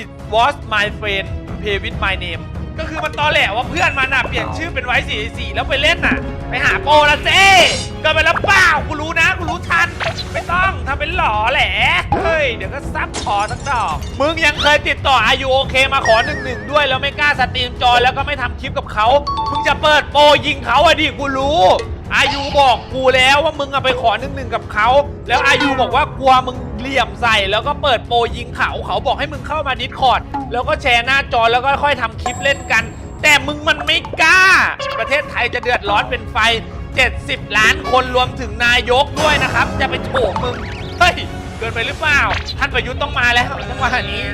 it was my friend play with my name ก็คือมันตอแหลว่าเพื่อนมันอะเปลี่ยนชื่อเป็นไว้สีสีแล้วไปเล่นน่ะ ไปหาโปรละเจ้เกินไปแล้วเปล่ากูรู้นะกูรู้ทัน ไม่ต้องทำเป็นหล่อแหละเฮ้ย เดี๋ยวก็ซับคอสักดอก มึงยังเคยติดต่ออายุโอเคมาขอหนึ่งหนึ่งด้วย แล้วไม่กล้าสตรีมจอยแล้วก็ไม่ทำคลิปกับเขามึงจะเปิดโปรยิงเขาอะดิกูรู้ อายุบอกกูแล้วว่ามึงอะไปขอหนึ่งหนึ่งกับเขา แล้วอายุบอกว่ากลัวมึงเหลี่ยมใส่แล้วก็เปิดโปรยิงเขาเขาบอกให้มึงเข้ามาดิสคอร์ดแล้วก็แชร์หน้าจอแล้วก็ค่อยทำคลิปเล่นกัน แต่มึงมันไม่กล้า ประเทศไทยจะเดือดร้อนเป็นไฟ 70 ล้านคนรวมถึงนายกด้วยนะครับ จะไปโถมมึงเฮ้ยเกินไปหรือเปล่าท่านประยุทธ์ต้องมาแล้วต้องมาอย่านี้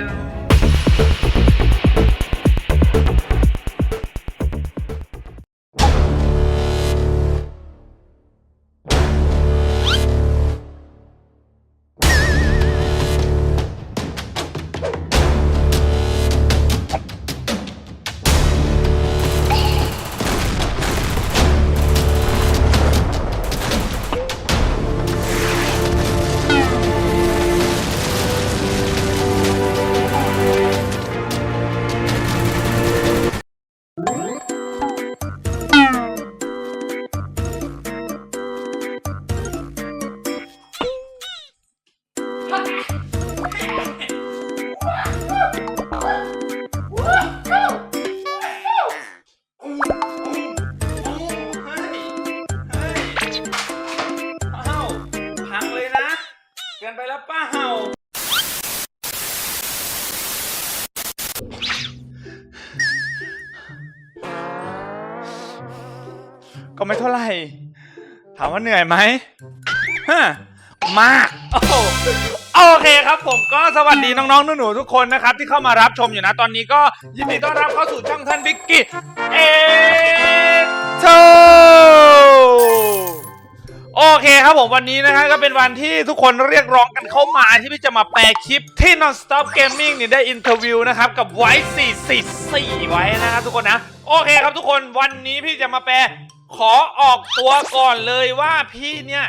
ว่าเหนื่อยไหมฮะมากโอ้โหโอเคครับผมก็สวัสดีน้องๆหนูๆทุกคนนะครับ ที่เข้ามารับชมอยู่นะตอนนี้ก็ยินดีต้อนรับเข้าสู่ช่องท่านบิ๊กกี้เอโทโอเคครับผมวันนี้นะครับก็เป็นวันที่ทุกคนเรียกร้องกันเข้ามาที่พี่จะมาแปลคลิปที่ Non-Stop Gaming นี่ได้อินเทอร์วิวนะครับ กับไว้444ไว้นะครับทุกคนนะ โอเคครับทุกคนวันนี้พี่จะมาแปล ขอออกตัวก่อนเลยว่าพี่เนี่ย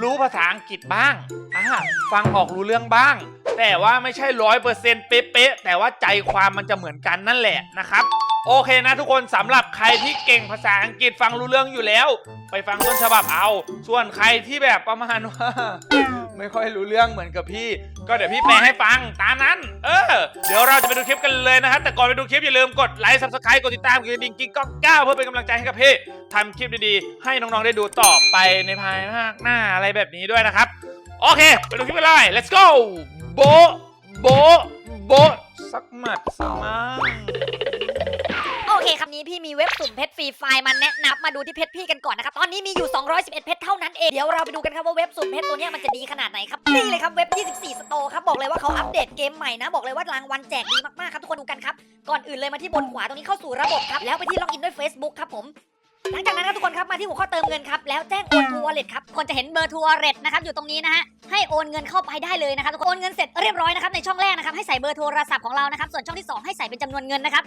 รู้ภาษาอังกฤษบ้างอ่าฟังออกรู้เรื่องบ้าง แต่ว่าไม่ใช่ร้อยเปอร์เซ็นต์เป๊ะๆแต่ว่าใจความมันจะเหมือนกันนั่นแหละนะครับ โอเคนะทุกคนสำหรับใครที่เก่งภาษาอังกฤษฟังรู้เรื่องอยู่แล้ว ไปฟังต้นฉบับเอา ส่วนใครที่แบบประมาณว่า ไม่ค่อยรู้เรื่องเหมือนกับพี่ ก็เดี๋ยวพี่แปลให้ฟังตามนั้น เออ เดี๋ยวเราจะไปดูคลิปกันเลยนะครับแต่ก่อนไปดูคลิปอย่าลืมกดไลค์ subscribe กดติดตามกดกระดิ่งกิ๊งก้องก้าเพื่อเป็นกำลังใจให้กับพี่ทำคลิปดีๆ ให้น้องๆได้ดูต่อไปในภายภาคหน้าอะไรแบบนี้ด้วยนะครับ โอเค ไปดูคลิปกันเลย let's go โบะโบะโบะสักหมัดสักมัง เคครับนี้พี่มีเว็บสุ่มเพชรฟรีไฟล์มาแนะนำมาดูที่เพชรพี่กันก่อนนะครับตอนนี้มีอยู่ 211 เพชรเท่านั้นเองเดี๋ยวเราไปดูกันครับว่าเว็บสุ่มเพชรตัวนี้มันจะดีขนาดไหนครับนี่เลยครับเว็บ 24 สโตร์ครับบอกเลยว่าเขาอัปเดตเกมใหม่นะบอกเลยว่ารางวัลแจกดีมากๆครับทุกคนดูกันครับก่อนอื่นเลยมาที่บนขวาตรงนี้เข้าสู่ระบบครับแล้วไปที่ล็อกอินด้วย Facebook ครับผมหลังจากนั้นครับทุกคนครับมาที่หัวข้อเติมเงินครับแล้วแจ้งโอนทัวร์เลทครับคนจะเห็นเบอร์ทัวร์เลทนะครับอยู่ตรงนี้นะฮะให้โอนเงินเข้าไปได้เลยนะครับทุกคนโอนเงินเสร็จเรียบร้อยนะครับในช่องแรกนะครับให้ใส่เบอร์โทรศัพท์ของเรานะครับส่วนช่องที่สองให้ใส่เป็นจำนวนเงินนะครับ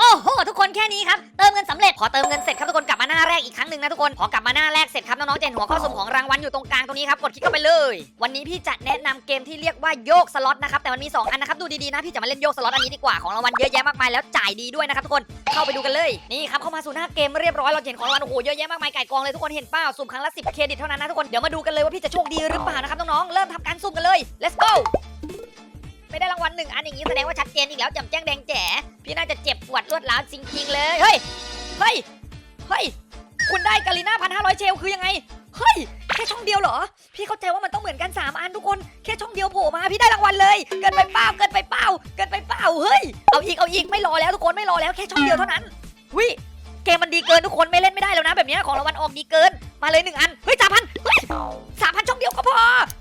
โอ้โหทุกคนแค่นี้ครับเติมเงินสำเร็จพอเติมเงินเสร็จครับทุกคนกลับมาหน้าแรกอีกครั้งหนึ่งนะทุกคนพอกลับมาหน้าแรกเสร็จครับน้องๆจะเห็นหัวข้อสุ่มของรางวัลอยู่ตรงกลางตรงนี้ครับกดคลิกเข้าไปเลย วันนี้พี่จะแนะนำเกมที่เรียกว่าโยกสล็อตนะครับแต่มันมีสองอันนะครับดูดีๆนะพี่จะมาเล่นโยกสล็อตอันนี้ดีกว่าของรางวัลเยอะแยะมากมายแล้วจ่ายดีด้วยนะครับทุกคนเข้าไปดูกันเลยนี่ครับเข้ามาสู่หน้าเกมเรียบร้อยเราเห็นของรางวัลโอ้โหเยอะแยะมากมายไก่กองเลยทุกคนเห็นเปล่าสุ่มครั้งละ10เครดิตเท่านั้นนะทุกคนเดี๋ยวมาดูกันเลยว่าพี่จะโชคดีหรือเปล่านะครับน้องๆเริ่มทำการสุ่มกันเลย let's go หนึ่งอันอย่างนี้แสดงว่าชัดเจนอีกแล้วจำแจ้งแดงแจ๋พี่น่าจะเจ็บปวดรวดร้าวจริงๆเลยเฮ้ยเฮ้ยเฮ้ยคุณได้กาลิน่าพันห้าร้อยเชลคือยังไงเฮ้ยแค่ช่องเดียวเหรอ พี่เข้าใจว่ามันต้องเหมือนกัน3อันทุกคนแค่ช่องเดียวโผล่มาพี่ได้รางวัลเลยเกินไปเปล่าเกินไปเปล่าเกินไปเปล่าเฮ้ยเอาอีกเอาอีกไม่รอแล้วทุกคนไม่รอแล้วแค่ช่องเดียวเท่านั้นวิเกมมันดีเกินทุกคนไม่เล่นไม่ได้แล้วนะ แบบนี้ของรางวัลออกดีเกินมาเลยหนึ่งอันเฮ้ยสามพันเฮ้ยสามพันช่องเดียวก็พอ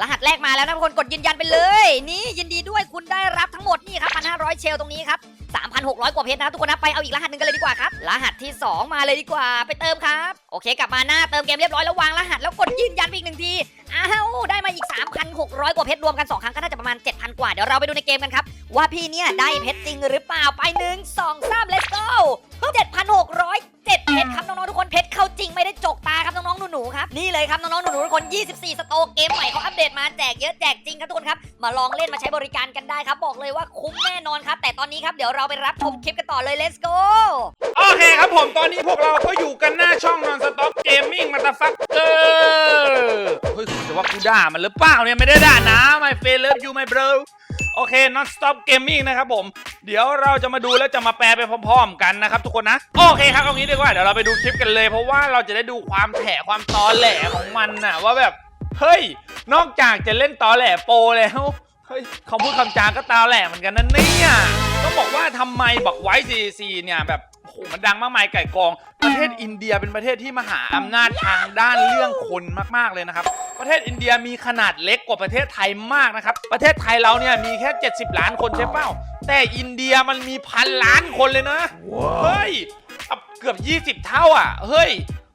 รหัสแรกมาแล้วนะทุกคนกดยืนยันไปเลย นี่ยินดีด้วยคุณได้รับทั้งหมดนี่ครับ1,500 เชลตรงนี้ครับ 3,600 กว่าเพชรนะทุกคนนะไปเอาอีกรหัสหนึ่งกันเลยดีกว่าครับรหัสที่ 2 มาเลยดีกว่าไปเติมครับโอเค กลับมาหน้าเติมเกมเรียบร้อยแล้ววางรหัสแล้วกดยืนยันไปอีกหนึ่งทีอ้าวได้มาอีก 3,600 กว่าเพชรรวมกัน 2 ครั้งก็น่าจะประมาณ 7,000 กว่าเดี๋ยวเราไปดูในเกมกันครับว่าพี่เนี่ยได้เพชรจริงหรือเปล่าไปหนึ่งสองสาม let's go 7,600 7เพชรครับน้องๆทุกคนเพชร จริงไม่ได้จกตาครับน้องๆหนูๆครับนี่เลยครับน้องๆหนูๆทุกคน 24 สโตเกมใหม่เขาอัปเดตมาแจกเยอะแจกจริงครับทุกคนครับมาลองเล่นมาใช้บริการกันได้ครับบอกเลยว่าคุ้มแน่นอนครับ แต่ตอนนี้ครับเดี๋ยวเราไปรับชมคลิปกันต่อเลย let's go โอเคครับผมตอนนี้พวกเราก็อยู่กันหน้าช่อง Non Stop Gaming มาตาฟักเกอร์เฮ้ยแต่ว่ากูด่ามันหรือเปล่าเนี่ยไม่ได้ด่านะ my f a v o r i t you my bro โอเค not Stop Gaming นะครับผม เดี๋ยวเราจะมาดูแล้วจะมาแปลไปพร้อมๆกันนะครับทุกคนนะ โอเคครับเอางี้ดีกว่าเดี๋ยวเราไปดูคลิปกันเลย เพราะว่าเราจะได้ดูความแถความตอแหลของมันน่ะว่าแบบ เฮ้ย นอกจากจะเล่นตอแหลโปรแล้ว เฮ้ยคำพูดคำจาก็ตาแหลเหมือนกันนั่นเนี่ยต้องบอกว่าทำไมบอกไว้ซีซีเนี่ยแบบ หมันดังมากมายไก่กอง ประเทศอินเดียเป็นประเทศที่มหาอำนาจทางด้านเรื่องคนมากๆเลยนะครับ ประเทศอินเดียมีขนาดเล็กกว่าประเทศไทยมากนะครับ ประเทศไทยเราเนี่ยมีแค่ 70 ล้านคนใช่เปล่า แต่อินเดียมันมีพันล้านคนเลยนะ เฮ้ยอะเกือบ 20 เท่าอะ เฮ้ย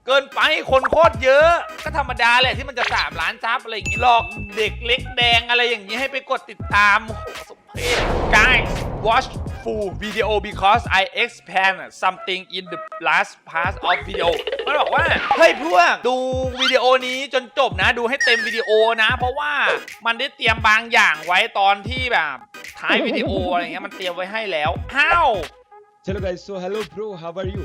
เกินไปคนโคตรเยอะ ก็ธรรมดาแหละที่มันจะ3ล้านซับอะไรอย่างงี้หรอกเด็กเล็กแดงอะไรอย่างงี้ให้ไปกดติดตามโอ้โหสมเพช guys watch full video because I expand something in the last part of video มันบอกว่า เฮ้ยพวกดูวิดีโอนี้จนจบนะ ดูให้เต็มวิดีโอนะ เพราะว่ามันได้เตรียมบางอย่างไว้ตอนที่แบบท้ายวิดีโออะไรเงี้ยมันเตรียมไว้ให้แล้ว How Hello guys, so hello bro, how are you?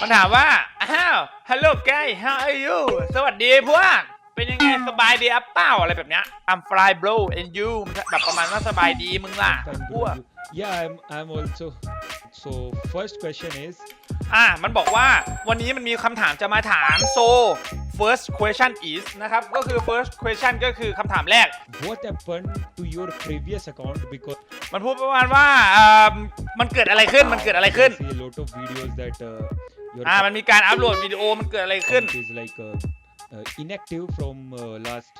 มันถามว่า อ้าว hello guy how are you สวัสดีพวก เป็นยังไงสบายดีอัปเปล่าอะไรแบบเนี้ย I'm fly bro and you มันแบบประมาณว่าสบายดีมึงล่ะ Fine, พ bro. วก You- Yeah, I'm I'm also. So first question is, อะมันบอกว่าวันนี้มันมีคำถามจะมาถาม so first question is นะครับ ก็คือ first question ก็คือคำถามแรก what happened to your previous account? Because มันพูดประมาณว่าเอ่อมันเกิดอะไรขึ้น มันเกิดอะไรขึ้น I see a lot of videos that uh, your อ่ามันมีการอัปโหลดวิดีโอมันเกิดอะไรขึ้น account is like uh, uh, inactive from uh, last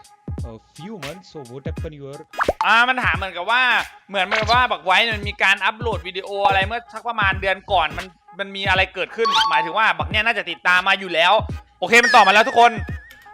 uh, few months. So what happened your อ่ามันถามเหมือนกับว่าเหมือนเหมือนกับว่าบักไว้เนี่ยมันมีการอัปโหลดวิดีโออะไรเมื่อสักประมาณเดือนก่อนมันมันมีอะไรเกิดขึ้น หมายถึงว่าบักเนี่ยน่าจะติดตามมาอยู่แล้ว โอเคมันตอบมาแล้วทุกคน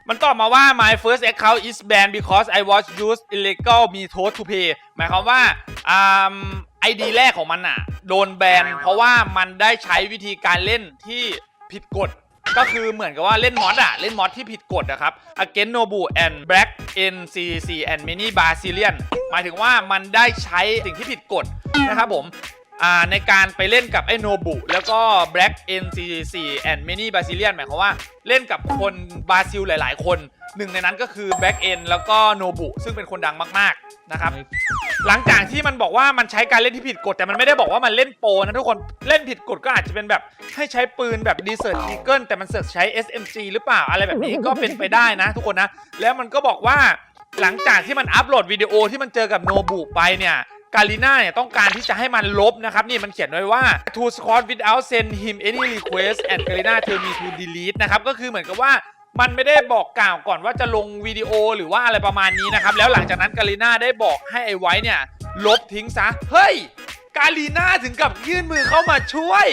มันตอบมาว่า my first account is banned because I was used illegal method to pay หมายความว่าอ่าไอดีแรกของมันอะโดนแบนเพราะว่ามันได้ใช้วิธีการเล่นที่ผิดกฎ ก็คือเหมือนกับว่าเล่นมอดอะเล่นมอดที่ผิดกฎนะครับ Against Nobu and Black NCC and Many Brazilian หมายถึงว่ามันได้ใช้สิ่งที่ผิดกฎนะครับผม ในการไปเล่นกับไอ้โนบุแล้วก็ Black NCC and Many Brazilian หมายความว่าเล่นกับคนบราซิลหลาย ๆ คน หนึ่งในนั้นก็คือ Black N แล้วก็โนบุซึ่งเป็นคนดังมาก ๆ นะครับ my หลังจากที่มันบอกว่ามันใช้การเล่นที่ผิดกฎ แต่มันไม่ได้บอกว่ามันเล่นโปรนะทุกคนเล่นผิดกฎก็อาจจะเป็นแบบให้ใช้ปืนแบบดีเซอร์ e ีเกิลแต่มันเสือกใช้ SMG หรือเปล่าอะไรแบบนี้ก็เป็นไปได้นะ ทุกคนนะแล้วมันก็บอกว่าหลังจากที่มันอัปโหลดวิดีโอที่มันเจอกับโนบุไปเนี่ย กาลิน่าเนี่ยต้องการที่จะให้มันลบนะครับ นี่มันเขียนไว้ว่า to squad without send him any request and Galina tell me to delete นะครับก็คือเหมือนกับว่ามันไม่ได้บอกกล่าวก่อนว่าจะลงวิดีโอหรือว่าอะไรประมาณนี้นะครับ แล้วหลังจากนั้นกาลิน่าได้บอกให้ไอไว้เนี่ย ลบทิ้งซะ เฮ้ย กาลีน่าถึงกับยื่นมือเข้ามาช่วย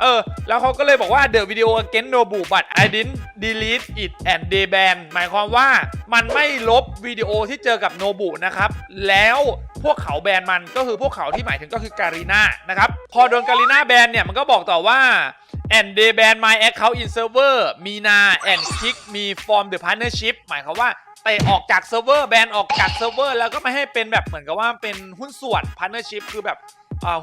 เออ แล้วเขาก็เลยบอกว่า the video against Nobu but I didn't delete it and they ban หมายความว่ามันไม่ลบวิดีโอที่เจอกับโนบุนะครับ แล้วพวกเขาแบนมันก็คือพวกเขาที่หมายถึงก็คือการีน่านะครับ พอโดนการีน่าแบนเนี่ย มันก็บอกต่อว่า and they ban my account in server มีนา and kick me from the partnership หมายความว่าเตะออกจากเซิร์ฟเวอร์แบนออกจากเซิร์ฟเวอร์แล้วก็ไม่ให้เป็นแบบเหมือนกับว่าเป็นหุ้นส่วน partnership คือแบบ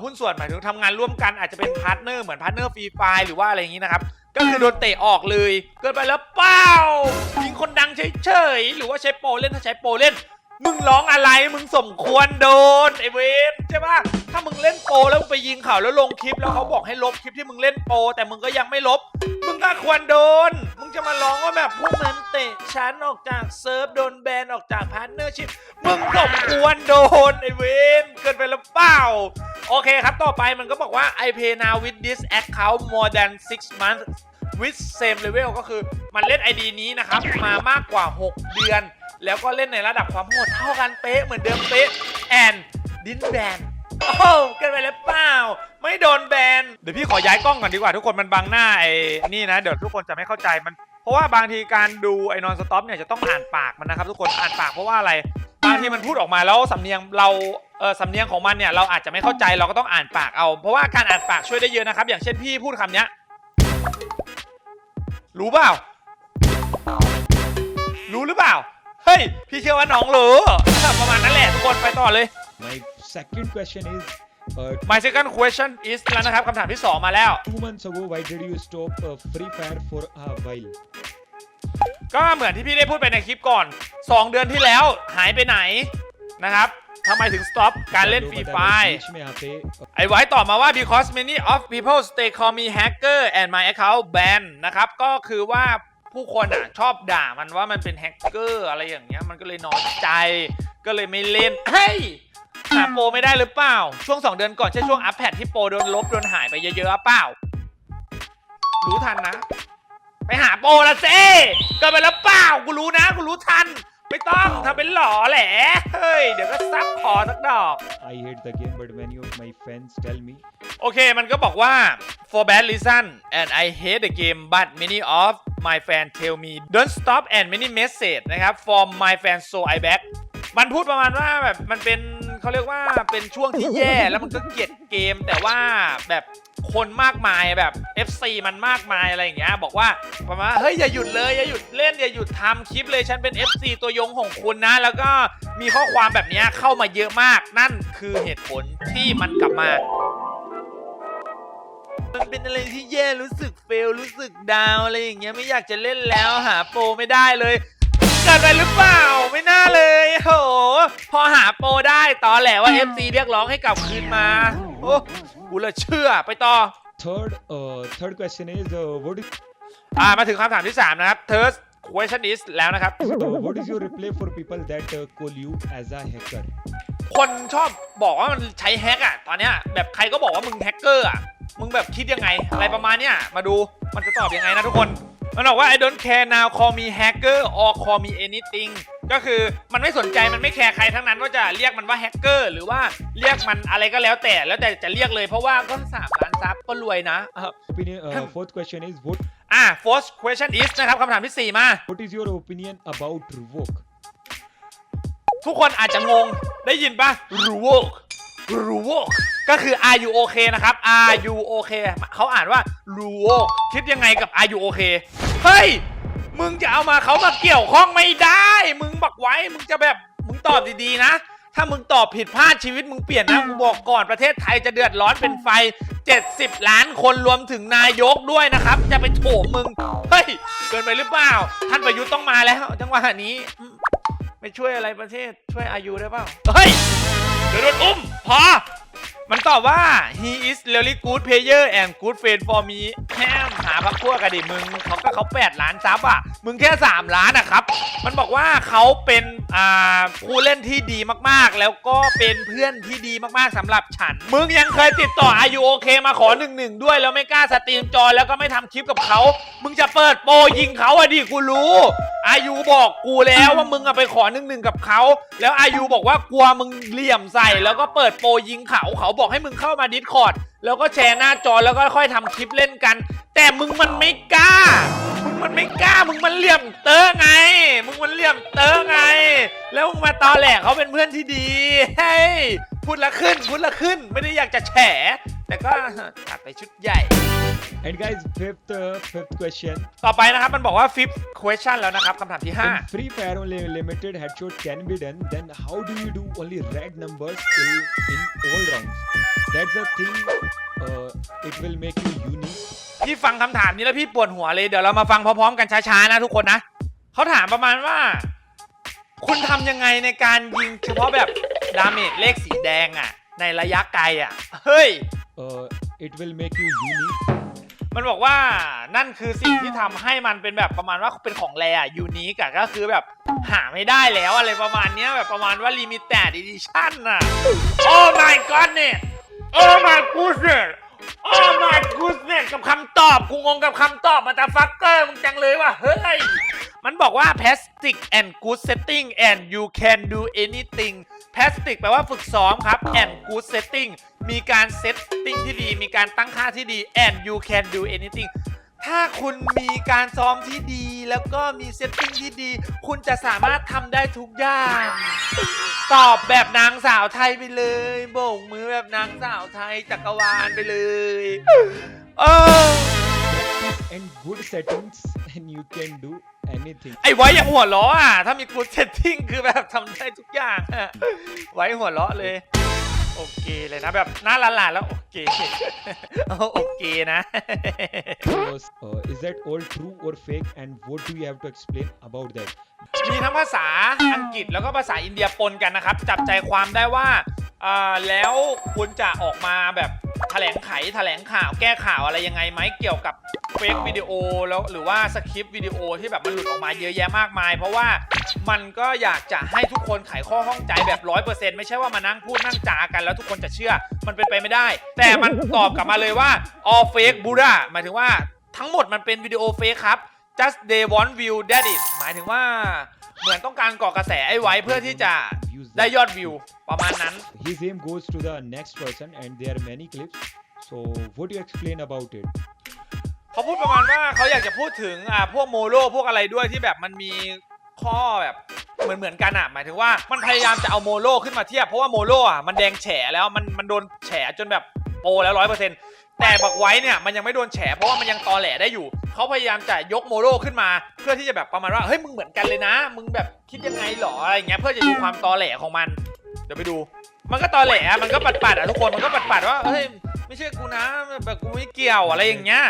หุ้นส่วนหมายถึงทำงานร่วมกันอาจจะเป็นพาร์ทเนอร์เหมือนพาร์ทเนอร์ฟรีไฟหรือว่าอะไรอย่างนี้นะครับ ก็คือโดนเตะออกเลย เกินไปแล้วเปล่ายิงคนดังเฉยๆหรือว่าใช้โปรเล่นถ้าใช้โปรเล่น มึงร้องอะไรมึงสมควรโดนไอเวนใช่ปะถ้ามึงเล่นโปรแล้วไปยิงเขาแล้วลงคลิปแล้วเขาบอกให้ลบคลิปที่มึงเล่นโปรแต่มึงก็ยังไม่ลบ มึงก็ควรโดน มึงจะมาร้องว่าแบบพวกนั้นเตะฉันออกจากเซิร์ฟโดนแบนออกจากพาร์ทเนอร์ชิพมึงสมควรโดนไอเวนเกินไปแล้วเปล่า โอเคครับ ต่อไปมันก็บอกว่า I pay now with this account more than six months with same level ก็คือมันเล่น ID นี้นะครับ มามากกว่า 6 เดือน แล้วก็เล่นในระดับความโหดเท่ากันเป๊ะเหมือนเดิมเป๊ะแอนดินแบนโอ้เกันไปแล้วเปล่า ไม่โดนแบน เดี๋ยวพี่ขอย้ายกล้องก่อนดีกว่าทุกคนมันบังหน้าไอ้นี่นะ เดี๋ยวทุกคนจะไม่เข้าใจมัน เพราะว่าบางทีการดูไอ้นอนสต็อปเนี่ยจะต้องอ่านปากมันนะครับทุกคนอ่านปากเพราะว่าอะไร บางทีมันพูดออกมาแล้วสำเนียงเราเออสำเนียงของมันเนี่ยเราอาจจะไม่เข้าใจเราก็ต้องอ่านปากเอา เพราะว่าการอ่านปากช่วยได้เยอะนะครับ อย่างเช่นพี่พูดคำเนี้ย รู้เปล่า รู้หรือเปล่า เฮ้ย พี่เชื่อว่าน้องรู้ประมาณนั้นแหละทุกคนไปต่อเลย My second question is uh, My second question is แล้วนะครับคำถามที่ 2 มาแล้ว two months ago, why did you stop uh, Free Fire for a while? ก็เหมือนที่พี่ได้พูดไปในคลิปก่อน 2 เดือนที่แล้วหายไปไหนนะครับทำไมถึง stop การเล่นฟรีไฟไอไว้ตอบมาว่า because many of people stay call me hacker and my account ban นะครับ ก็คือว่าผู้คนอะชอบด่ามันว่ามันเป็นแฮกเกอร์อะไรอย่างเงี้ย มันก็เลยน้อยใจ ก็เลยไม่เล่น เฮ้ยหาโปรไม่ได้หรือเปล่า ช่วง 2 เดือนก่อน ใช่ช่วงอัพแพดที่โปรโดนลบโดนหายไปเยอะๆเปล่า รู้ทันนะ ไปหาโปรละเซ่ก็ไปแล้วเปล่า กูรู้นะ กูรู้ทัน ไม่ต้องทำเป็นหล่อแหละเฮ้ย เดี๋ยวก็ซับคอสักดอก I hate the game, but many of my fans tell me โอเคมันก็บอกว่า for bad reason and I hate the game but many of my fans tell me don't stop and many message นะครับ from my fans so I back มันพูดประมาณว่าแบบมันเป็น เขาเรียกว่าเป็นช่วงที่แย่แล้วมันก็เกลียดเกม แต่ว่าแบบคนมากมายแบบ FC มันมากมายอะไรอย่างเงี้ยบอกว่าประมาณว่าเฮ้ยอย่าหยุดเลยอย่าหยุดเล่นอย่าหยุดทำคลิปเลยฉันเป็น FC ตัวยงของคุณนะ แล้วก็มีข้อความแบบเนี้ยเข้ามาเยอะมาก นั่นคือเหตุผลที่มันกลับมา มันเป็นอะไรที่แย่รู้สึกเฟลรู้สึกดาวน์อะไรอย่างเงี้ยไม่อยากจะเล่นแล้วหาโปรไม่ได้เลย กิดอะไรหรือเปล่า ไม่น่าเลยโห พอหาโปรได้ตอนแหละว่า FC เรียกร้องให้กลับคืนมา โอ้กูเลยเชื่อไปต่อ third uh, third question is uh, what is อ่ามาถึงคำถามที่ 3 นะครับ third question is แล้วนะครับ uh, what is your reply for people that uh, call you as a hacker คนชอบบอกว่ามันใช้แฮกอะตอนเนี้ยแบบใครก็บอกว่ามึงแฮกเกอร์อะมึงแบบคิดยังไง อะไรประมาณเนี้ยมาดูมันจะตอบยังไงนะทุกคน มันบอกว่า I don't care now call me hacker or call me anything ก็คือมันไม่สนใจมันไม่แคร์ใครทั้งนั้นว่าจะเรียกมันว่าแฮกเกอร์หรือว่าเรียกมันอะไรก็แล้วแต่แล้วแต่จะเรียกเลยเพราะว่าก็สามล้านซับก็รวยนะเออ opinion uh, fourth question is what อะ fourth question is นะครับคำถามที่ 4 มา what is your opinion about revoke ทุกคนอาจจะงงได้ยินปะรูโวกรูโวกก็คือ are you okay นะครับ are you okay เขาอ่านว่ารูโวกคิดยังไงกับ are you okay เฮ้ย มึงจะเอามาเขามาเกี่ยวข้องไม่ได้ มึงบอกไว้ มึงจะแบบ มึงตอบดีๆนะ ถ้ามึงตอบผิดพลาดชีวิตมึงเปลี่ยนนะ กูบอกก่อนประเทศไทยจะเดือดร้อนเป็นไฟ 70 ล้านคนรวมถึงนายกด้วยนะครับ จะไปโถมมึง เฮ้ย เกินไปหรือเปล่า ท่านประยุทธ์ต้องมาแล้วจังหวะนี้ ไม่ช่วยอะไรประเทศ ช่วยอายุได้เปล่า เฮ้ย เดี๋ยวโดนอุ้ม พอ มันตอบว่า he is really good player and good friend for me แค่หาพักพวกกันดิมึงเขาก็เขา8ล้านซับอะ มึงแค่ 3 ล้านอะครับ มันบอกว่าเขาเป็นอ่าผู้เล่นที่ดีมากๆ แล้วก็เป็นเพื่อนที่ดีมากๆสำหรับฉัน มึงยังเคยติดต่ออายุโอเคมาขอหนึ่งหนึ่งด้วย แล้วไม่กล้าสตรีมจอแล้วก็ไม่ทำคลิปกับเขา มึงจะเปิดโปรยิงเขาอะดิกูรู้ อายุบอกกูแล้วว่ามึงอะไปขอหนึ่งหนึ่งกับเขา แล้วอายุบอกว่ากลัวมึงเหลี่ยมใส่แล้วก็เปิดโปรยิงเขาเขาบอกให้มึงเข้ามาดิสคอร์ดแล้วก็แชร์หน้าจอแล้วก็ค่อยทำคลิปเล่นกัน แต่มึงมันไม่กล้า มึงมันไม่กล้า มึงมันเหลี่ยมเตอไง มึงมันเหลี่ยมเตอไง แล้วมึงมาตอแหลกเขาเป็นเพื่อนที่ดี เฮ้ยพูดละขึ้นพูดละขึ้นไม่ได้อยากจะแฉ แต่ก็ตัดไปชุดใหญ่ and guys fifth uh, fifth question ต่อไปนะครับ มันบอกว่า fifth question แล้วนะครับคำถามที่ When free fire only limited headshot can be done, then how do you do only red numbers in, in all rounds? That's the thing. Uh, it will make you unique. 5พี่ฟังคำถามนี้แล้วพี่ปวดหัวเลย เดี๋ยวเรามาฟังพร้อมๆกันช้าๆนะทุกคนนะ เขาถามประมาณว่า คุณทำยังไงในการยิงเฉพาะแบบดาเมจเลขสีแดงอะในระยะไกลอะเฮ้ย Uh, it will make you unique. มันบอกว่านั่นคือสิ่งที่ทำให้มันเป็นแบบประมาณว่าเป็นของแรอะยูนิคอะก็คือแบบหาไม่ได้แล้วอะไรประมาณเนี้ยแบบประมาณว่าลิมิเต็ดดิชั่นอะโอ้ my god เนี่ยโอ้ my goodness โอ้ my goodness กับคำตอบกูงงกับคำตอบมาตาฟักเกอร์มึงจังเลยว่ะเฮ้ย มันบอกว่า plastic and good setting and you can do anything plastic แปลว่าฝึกซ้อมครับ and good setting มีการเซตติ้งที่ดี มีการตั้งค่าที่ดี and you can do anything ถ้าคุณมีการซ้อมที่ดี แล้วก็มีเซตติ้งที่ดี คุณจะสามารถทำได้ทุกอย่าง ตอบแบบนางสาวไทยไปเลยโบกมือแบบนางสาวไทยจักรวาลไปเลยเออ and good settings and you can do anything ไอ้ไว้อย่างหัวล้ออะ ถ้ามีกูดเซตติ้งคือแบบทำได้ทุกอย่างอะไว้หัวล้อเลย โอเคเลยนะแบบหน้าหลานๆแล้วโอเคโอเคนะ so uh, is that all true or fake and what do you have to explain about that มีทั้งภาษาอังกฤษแล้วก็ภาษาอินเดียปนกันนะครับ จับใจความได้ว่า อ่าแล้วคุณจะออกมาแบบแถลงไขแถลงข่าวแก้ข่าวอะไรยังไงไหมเกี่ยวกับเฟกวิดีโอแล้วหรือว่าสคริปต์วิดีโอที่แบบมันหลุดออกมาเยอะแยะมากมาย เพราะว่ามันก็อยากจะให้ทุกคนไขข้อข้องใจแบบร้อยเปอร์เซ็นต์ไม่ใช่ว่ามานั่งพูดนั่งจากันแล้วทุกคนจะเชื่อมันเป็นไปไม่ได้ แต่มันตอบกลับมาเลยว่า all fake Buddha หมายถึงว่าทั้งหมดมันเป็นวิดีโอเฟกครับ just they want view that it หมายถึงว่า เหมือนต้องการก่อกระแสไอ้ไว้เพื่อที่จะ Use ได้ that. ยอดวิวประมาณนั้น his aim goes to the next person and there are many clips so what do you explain about it เขาพูดประมาณว่าเขาอยากจะพูดถึงอ่าพวกโมโลพวกอะไรด้วยที่แบบมันมีข้อแบบเหมือนเหมือนกันอะหมายถึงว่ามันพยายามจะเอาโมโลขึ้นมาเทียบเพราะว่าโมโลอะมันแดงแฉแล้วมันมันโดนแฉจนแบบโปรแล้วร้อยเปอร์เซ็นต์ แต่บักไว้เนี่ยมันยังไม่โดนแฉเพราะว่ามันยังตอแหลได้อยู่ เขาพยายามจะยกโมโลขึ้นมา เพื่อที่จะแบบประมาณว่าเฮ้ยมึงเหมือนกันเลยนะ มึงแบบคิดยังไงหรออะไรอย่างเงี้ยเพื่อจะดูความตอแหลของมัน เดี๋ยวไปดู มันก็ตอแหลอะมันก็ปัดปัดๆอะทุกคนมันก็ปัดปัดๆว่าเฮ้ยไม่ใช่กูนะแบบกูไม่เกี่ยวอะไรอย่างเงี้ย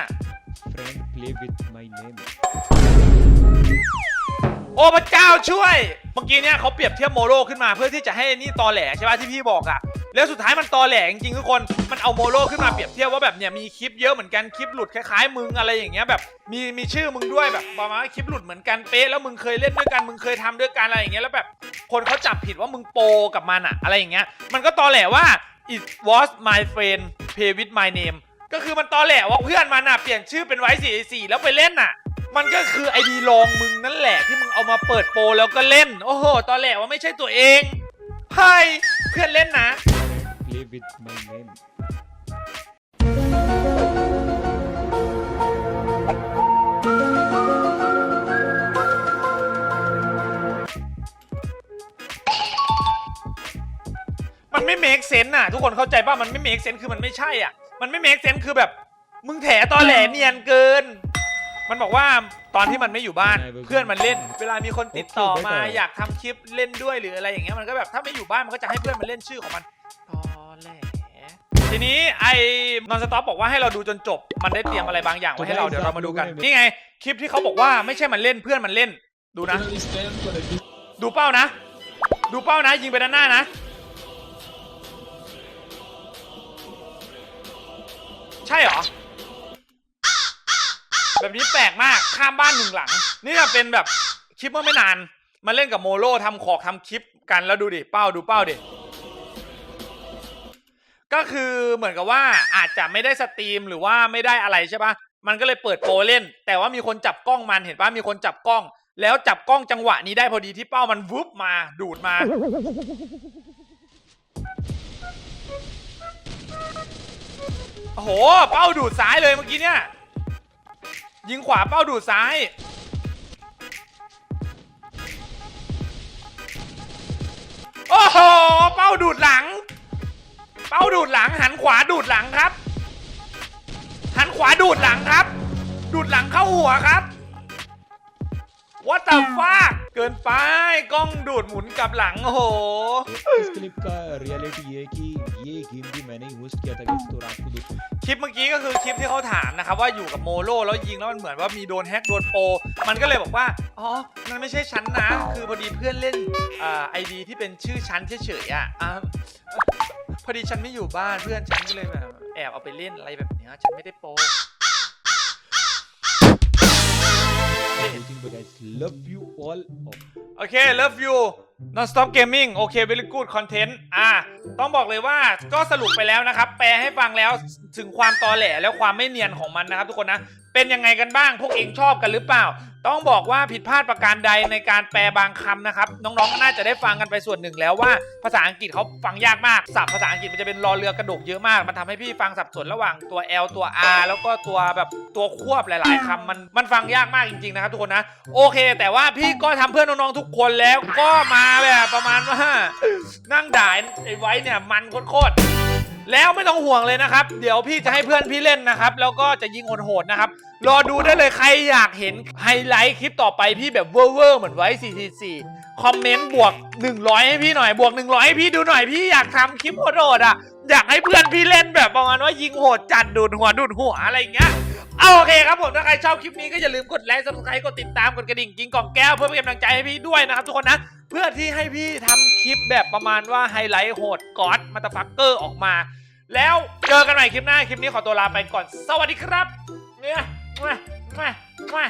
friend play with my name โอ้พระเจ้าช่วย เมื่อกี้เนี่ยเขาเปรียบเทียบโมโรขึ้นมาเพื่อที่จะให้นี่ตอแหลใช่ป่ะที่พี่บอกอะ แล้วสุดท้ายมันตอแหลจริงๆทุกคน มันเอาโมโรขึ้นมาเปรียบเทียบว่าแบบเนี่ยมีคลิปเยอะเหมือนกันคลิปหลุดคล้ายๆมึงอะไรอย่างเงี้ยแบบมีมีชื่อมึงด้วยแบบประมาณว่าคลิปหลุดเหมือนกันเป๊ะแล้วมึงเคยเล่นด้วยกันมึงเคยทำด้วยกันอะไรอย่างเงี้ยแล้วแบบคนเขาจับผิดว่ามึงโปกับมันอะอะไรอย่างเงี้ยมันก็ตอแหลว่า it was my friend play with my name ก็คือมันตอแหลว่าเพื่อนมันอะเปลี่ยนชื่อเป็นไว้สี่สี่แล้วไปเล่นอะมันก็คือไอดีลองมึงนั่นแหละที่มึงเอามาเปิดโปรแล้วก็เล่น โอ้โห ตอแหลว่าไม่ใช่ตัวเองเฮ้ยเพื่อนเล่นนะ play with my name มันไม่ make sense น่ะ ทุกคนเข้าใจป่ะ มันไม่ make sense คือมันไม่ใช่อะ มันไม่ make sense คือแบบ มึงแถตอแหลเนียนเกิน มันบอกว่าตอนที่มันไม่อยู่บ้าน เพื่อนมันเล่น เวลามีคนติดต่อมาอยากทำคลิปเล่นด้วยหรืออะไรอย่างเงี้ยมันก็แบบถ้าไม่อยู่บ้านมันก็จะให้เพื่อนมันเล่นชื่อของมันตอแหล ทีนี้ไอ้นอนสต็อปบอกว่าให้เราดูจนจบ มันได้เตรียมอะไรบางอย่างไว้ให้เราเดี๋ยวเรามาดูกัน นี่ไง คลิปที่เขาบอกว่าไม่ใช่มันเล่นเพื่อนมันเล่น ดูนะ ดูเป้านะ ดูเป้านะ ยิงไปด้านหน้านะ ใช่เหรอ แบบนี้แปลกมากข้ามบ้านหนึ่งหลัง นี่เป็นแบบคลิปเมื่อไม่นาน มาเล่นกับโมโลทำขอกทำคลิปกันแล้วดูดิ เป้าดูเป้าดิ ก็คือเหมือนกับว่าอาจจะไม่ได้สตรีมหรือว่าไม่ได้อะไรใช่ปะมันก็เลยเปิดโปรเล่น แต่ว่ามีคนจับกล้องมันเห็นปะมีคนจับกล้อง แล้วจับกล้องจังหวะนี้ได้พอดีที่เป้ามันวุบมาดูดมา โอ้โห เป้าดูดซ้ายเลยเมื่อกี้เนี่ย ยิงขวาเป้าดูดซ้าย โอ้โห เป้าดูดหลัง เป้าดูดหลัง หันขวาดูดหลังครับ หันขวาดูดหลังครับ ดูดหลังเข้าหัวครับ What the fuck เกินไปกล้องดูดหมุนกลับหลัง โอ้โห इस क्लिप का रियलिटी ये है कि ये गेम भी मैंने ही होस्ट किया था guys, तो रात को दो คลิปเมื่อกี้ก็คือคลิปที่เขาถามนะครับว่าอยู่กับโมโลแล้วยิงแล้วมันเหมือนว่ามีโดนแฮกโดนโปรมันก็เลยบอกว่า อ๋อ มันไม่ใช่ชั้นนะ คือพอดีเพื่อนเล่นอ่าไอดีที่เป็นชื่อชั้นเฉยๆอ่ะอ่า พอดีฉันไม่อยู่บ้านเพื่อนฉันก็เลยแบบแอบเอาไปเล่นอะไรแบบเนี้ยฉันไม่ได้โปร watching but guys love you all of โอเค love you non stop gaming โอเค very good content อะต้องบอกเลยว่าก็สรุปไปแล้วนะครับ แปลให้ฟังแล้วถึงความตอแหลและความไม่เนียนของมันนะครับ ทุกคนนะเเป็นยังไงกันบ้าง พวกเองชอบกันหรือเปล่า ต้องบอกว่าผิดพลาดประการใดในการแปลบางคำนะครับ น้องๆก็น่าจะได้ฟังกันไปส่วนหนึ่งแล้วว่า ภาษาอังกฤษเขาฟังยากมากศัพท์ภาษาอังกฤษมันจะเป็นรอเรือกระดกเยอะมาก มันทำให้พี่ฟังสับสนระหว่างตัว L ตัว R แล้วก็ตัวแบบตัวควบหลาย ๆคำมันมันฟังยากมากจริง ๆ นะครับ ทุกคนนะ โอเค แต่ว่าพี่ก็ทำเพื่อนน้องๆทุกคนแล้วก็มาแบบประมาณว่านั่งด่าไอ้ไว้เนี่ยมันโคตรแล้วไม่ต้องห่วงเลยนะครับ เดี๋ยวพี่จะให้เพื่อนพี่เล่นนะครับ แล้วก็จะยิงโหดๆนะครับ รอดูได้เลยใครอยากเห็นไฮไลท์คลิปต่อไปพี่แบบเวอร์ๆเหมือนไว้ 444 คอมเมนต์บวก 100 ให้พี่หน่อย บวก 100 ให้พี่ดูหน่อย พี่อยากทำคลิปโหดๆอะ อยากให้เพื่อนพี่เล่นแบบประมาณว่ายิงโหดจัดดูดหัวดูดหัวอะไรอย่างเงี้ยเอาโอเคครับผมถ้าใครชอบคลิปนี้ก็อย่าลืมกดไลค์ subscribe กดติดตาม กดกระดิ่งกินกล่องแก้วเพื่อเป็นกำลังใจให้พี่ด้วยนะครับทุกคนนะ เพื่อที่ให้พี่ทำคลิปแบบประมาณว่าไฮไลท์โหดกอดมาตาฟักเกอร์ออกมา แล้วเจอกันใหม่คลิปหน้า คลิปนี้ขอตัวลาไปก่อน สวัสดีครับเนี่ยมามามา